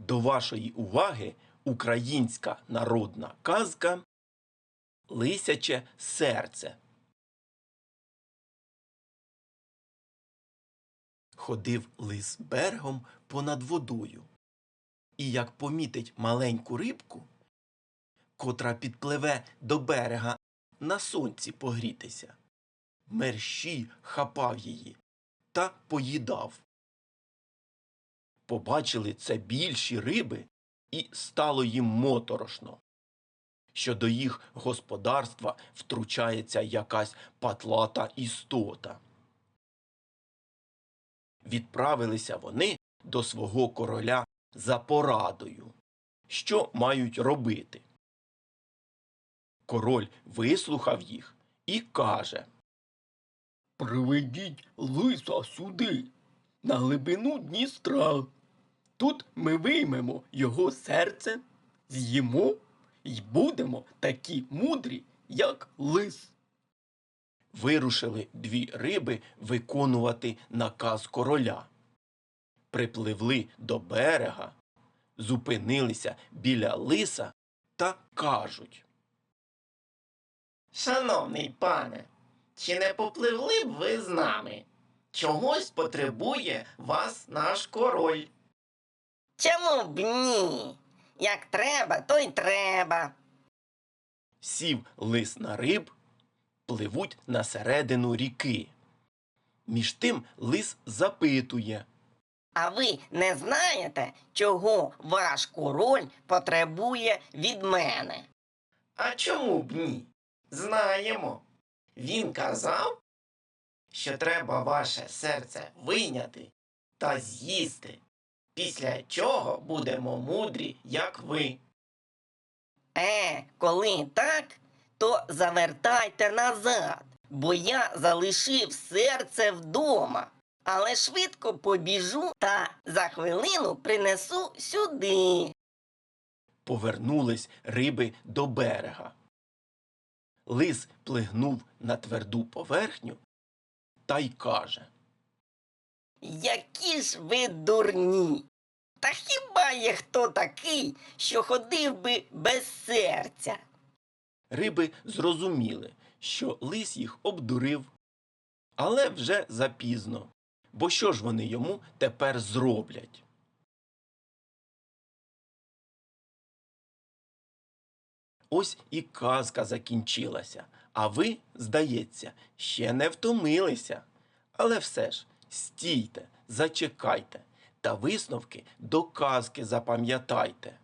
До вашої уваги українська народна казка Лисяче серце. Ходив лис берегом понад водою. І як помітить маленьку рибку, котра підпливе до берега на сонці погрітися, мерщій хапав її та поїдав. Побачили це більші риби, і стало їм моторошно, що до їх господарства втручається якась патлата істота. Відправилися вони до свого короля за порадою, що мають робити. Король вислухав їх і каже Приведіть лиса сюди, на глибину Дністра. Тут ми виймемо його серце, з'їмо й будемо такі мудрі, як лис. Вирушили дві риби виконувати наказ короля. Припливли до берега, зупинилися біля лиса та кажуть. Шановний пане, чи не попливли б ви з нами? Чогось потребує вас наш король. Чому б ні? Як треба, то й треба. Сів лис на риб, пливуть на середину ріки. Між тим лис запитує. А ви не знаєте, чого ваш король потребує від мене? А чому б ні? Знаємо. Він казав, що треба ваше серце вийняти та з'їсти, після чого будемо мудрі, як ви. Е, коли так, то завертайте назад, бо я залишив серце вдома, але швидко побіжу та за хвилину принесу сюди. Повернулись риби до берега. Лис плигнув на тверду поверхню та й каже. Які ж ви дурні. Та хіба є хто такий, що ходив би без серця? Риби зрозуміли, що лис їх обдурив. Але вже запізно. Бо що ж вони йому тепер зроблять? Ось і казка закінчилася, а ви, здається, ще не втомилися. Але все ж стійте, зачекайте та висновки до казки запам'ятайте.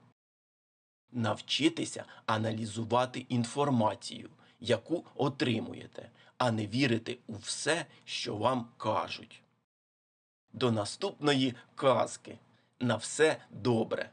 Навчитися аналізувати інформацію, яку отримуєте, а не вірити у все, що вам кажуть. До наступної казки. На все добре!